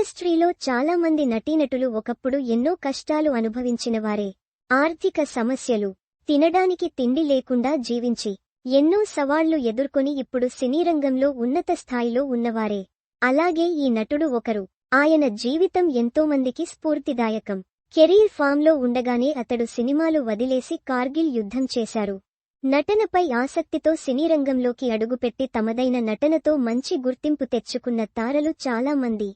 ఇండస్ట్రీలో చాలా మంది నటీనటులు ఒకప్పుడు ఎన్నో కష్టాలు అనుభవించినవారే. ఆర్థిక సమస్యలు తినడానికి తిండి లేకుండా జీవించి ఎన్నో సవాళ్ళు ఎదుర్కొని ఇప్పుడు సినీ రంగంలో ఉన్నత స్థాయిలో ఉన్నవారే. అలాగే ఈ నటుడు ఒకరు. ఆయన జీవితం ఎంతోమందికి స్ఫూర్తిదాయకం. కెరీర్ ఫామ్లో ఉండగానే అతడు సినిమాలు వదిలేసి కార్గిల్ యుద్ధం చేశారు. నటనపై ఆసక్తితో సినీ రంగంలోకి అడుగుపెట్టి తమదైన నటనతో మంచి గుర్తింపు తెచ్చుకున్న తారలు చాలా మంది.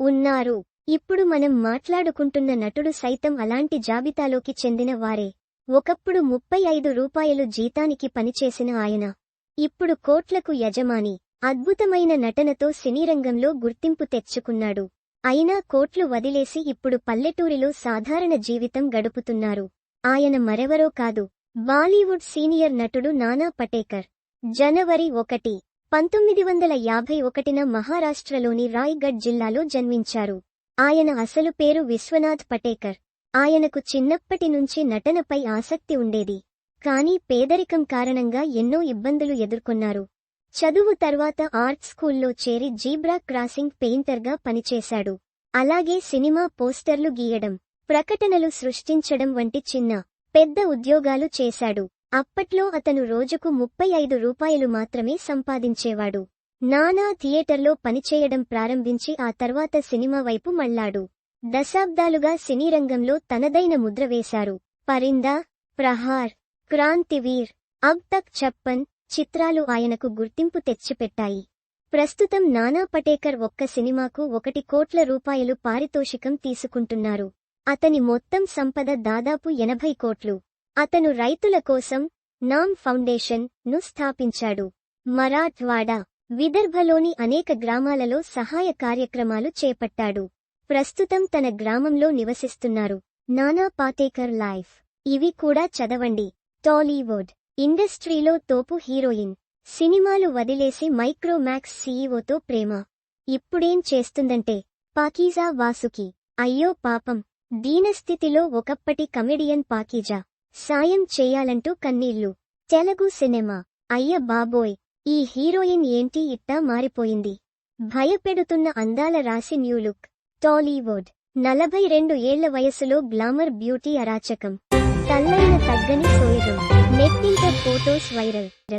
ఉన్నారు. ఇప్పుడు మనం మాట్లాడుకుంటున్న నటుడు సైతం అలాంటి జాబితాలోకి చెందిన వారే. ఒకప్పుడు ముప్పై ఐదు రూపాయలు జీతానికి పనిచేసిన ఆయన. ఇప్పుడు కోట్లకు యజమాని. అద్భుతమైన నటనతో సినీరంగంలో గుర్తింపు తెచ్చుకున్నాడు. అయినా కోట్లు వదిలేసి ఇప్పుడు పల్లెటూరిలో సాధారణ జీవితం గడుపుతున్నారు. ఆయన మరెవరో కాదు. బాలీవుడ్ సీనియర్ నటుడు నానా పటేకర్. జనవరి ఒకటి. పంతొమ్మిది వందల యాభై ఒకటిన మహారాష్ట్రలోని రాయ్గఢ్ జిల్లాలో జన్మించారు. ఆయన అసలు పేరు విశ్వనాథ్ పటేకర్. ఆయనకు చిన్నప్పటి నుంచి నటనపై ఆసక్తి ఉండేది. కానీ పేదరికం కారణంగా ఎన్నో ఇబ్బందులు ఎదుర్కొన్నారు. చదువు తర్వాత ఆర్ట్ స్కూల్లో చేరి జీబ్రా క్రాసింగ్ పెయింటర్గా పనిచేశాడు. అలాగే సినిమా పోస్టర్లు గీయడం ప్రకటనలు సృష్టించడం వంటి చిన్న పెద్ద ఉద్యోగాలు చేశాడు. అప్పట్లో అతను రోజుకు ముప్పై ఐదు రూపాయలు మాత్రమే సంపాదించేవాడు. నానా థియేటర్లో పనిచేయడం ప్రారంభించి ఆ తర్వాత సినిమా వైపు మళ్ళాడు దశాబ్దాలుగా సినీ రంగంలో తనదైన ముద్ర వేశారు. పరిందా ప్రహార్ క్రాంతివీర్ అబ్ తక్ చప్పన్ చిత్రాలు ఆయనకు గుర్తింపు తెచ్చిపెట్టాయి. ప్రస్తుతం నానా పటేకర్ ఒక్క సినిమాకు ఒకటి కోట్ల రూపాయలు పారితోషికం తీసుకుంటున్నారు. అతని మొత్తం సంపద దాదాపు ఎనభై కోట్లు. అతను రైతుల కోసం నామ్ ఫౌండేషన్ను స్థాపించాడు. మరాఠ్వాడా విదర్భలోని అనేక గ్రామాలలో సహాయ కార్యక్రమాలు చేపట్టాడు. ప్రస్తుతం తన గ్రామంలో నివసిస్తున్నారు. నానా పాటేకర్ లైఫ్. ఇవి కూడా చదవండి. టాలీవుడ్ ఇండస్ట్రీలో తోపు హీరోయిన్. సినిమాలు వదిలేసి మైక్రోమాక్స్ సీఈఓతో ప్రేమ. ఇప్పుడేం చేస్తుందంటే పాకీజా వాసుకి. అయ్యో పాపం. దీనస్థితిలో ఒకప్పటి కమెడియన్ పాకీజా. సాయం చేయాలంటూ కన్నీళ్ళు తెలుగు సినిమా. అయ్య బాబోయ్. ఈ హీరోయిన్ ఏంటి ఇట్టా మారిపోయింది. భయపెడుతున్న అందాల రాసి న్యూ లుక్. టాలీవుడ్. నలభై రెండు ఏళ్ళ వయసులో గ్లామర్ బ్యూటీ అరాచకం. తల్లైన తగ్గని సోయగం. నెట్టింట ఫోటోస్ వైరల్.